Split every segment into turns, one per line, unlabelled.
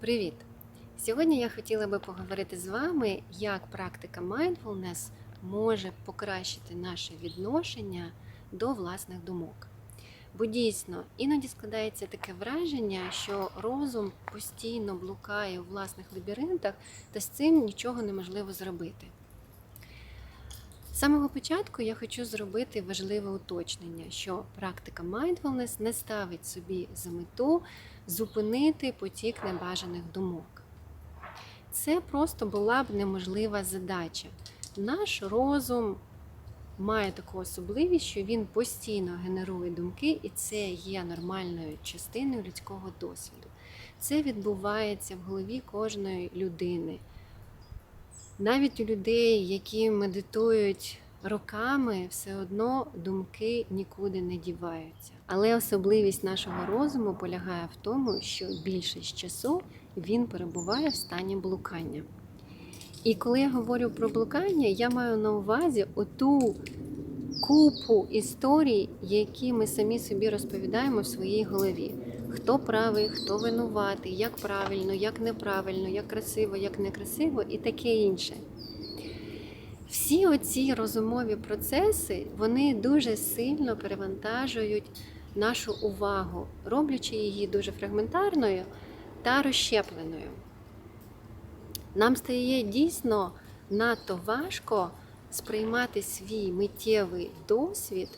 Привіт! Сьогодні я хотіла би поговорити з вами, як практика mindfulness може покращити наше відношення до власних думок. Бо дійсно іноді складається таке враження, що розум постійно блукає у власних лабіринтах, та з цим нічого неможливо зробити. З самого початку я хочу зробити важливе уточнення, що практика mindfulness не ставить собі за мету зупинити потік небажаних думок. Це просто була б неможлива задача. Наш розум має таку особливість, що він постійно генерує думки, і це є нормальною частиною людського досвіду. Це відбувається в голові кожної людини. Навіть у людей, які медитують роками, все одно думки нікуди не діваються. Але особливість нашого розуму полягає в тому, що більшість часу він перебуває в стані блукання. І коли я говорю про блукання, я маю на увазі оту купу історій, які ми самі собі розповідаємо в своїй голові. Хто правий, хто винуватий, як правильно, як неправильно, як красиво, як некрасиво і таке інше. Всі оці розумові процеси вони дуже сильно перевантажують нашу увагу, роблячи її дуже фрагментарною та розщепленою. Нам стає дійсно надто важко сприймати свій миттєвий досвід,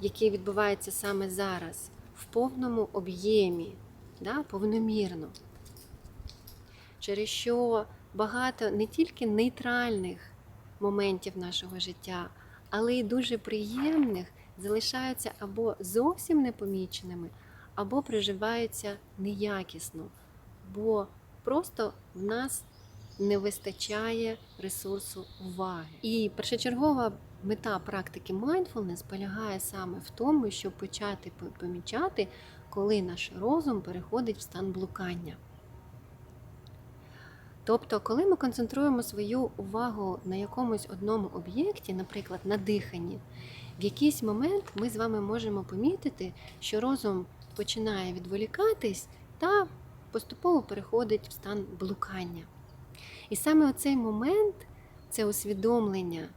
який відбувається саме зараз, в повному об'ємі, да, повномірно. Через що багато не тільки нейтральних моментів нашого життя, але й дуже приємних залишаються або зовсім непоміченими, або проживаються неякісно, бо просто в нас не вистачає ресурсу уваги. І першочергова мета практики mindfulness полягає саме в тому, щоб почати помічати, коли наш розум переходить в стан блукання. Тобто, коли ми концентруємо свою увагу на якомусь одному об'єкті, наприклад, на диханні, в якийсь момент ми з вами можемо помітити, що розум починає відволікатись та поступово переходить в стан блукання. І саме оцей момент, це усвідомлення,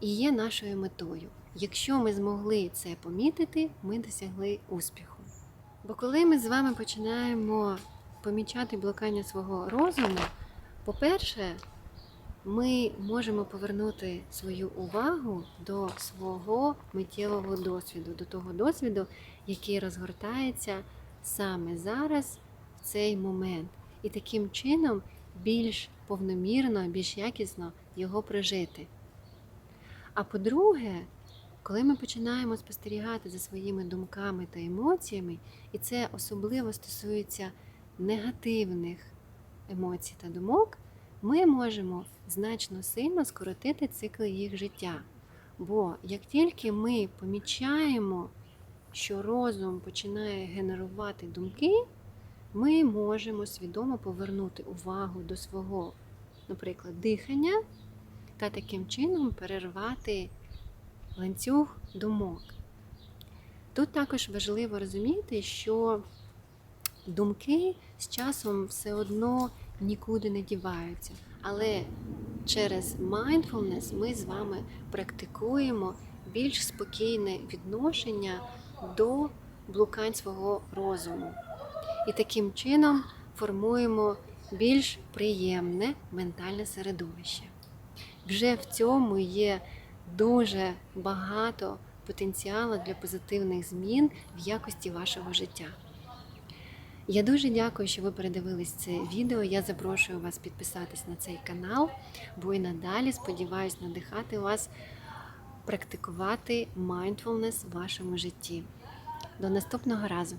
і є нашою метою. Якщо ми змогли це помітити, ми досягли успіху. Бо коли ми з вами починаємо помічати блокання свого розуму, по-перше, ми можемо повернути свою увагу до свого миттєвого досвіду, до того досвіду, який розгортається саме зараз, в цей момент. І таким чином більш повномірно, більш якісно його прожити. А по-друге, коли ми починаємо спостерігати за своїми думками та емоціями, і це особливо стосується негативних емоцій та думок, ми можемо значно сильно скоротити цикли їх життя. Бо як тільки ми помічаємо, що розум починає генерувати думки, ми можемо свідомо повернути увагу до свого, наприклад, дихання та таким чином перервати ланцюг думок. Тут також важливо розуміти, що думки з часом все одно нікуди не діваються. Але через mindfulness ми з вами практикуємо більш спокійне відношення до блукань свого розуму. І таким чином формуємо більш приємне ментальне середовище. Вже в цьому є дуже багато потенціалу для позитивних змін в якості вашого життя. Я дуже дякую, що ви передивились це відео. Я запрошую вас підписатись на цей канал, бо і надалі сподіваюся надихати вас практикувати mindfulness в вашому житті. До наступного разу!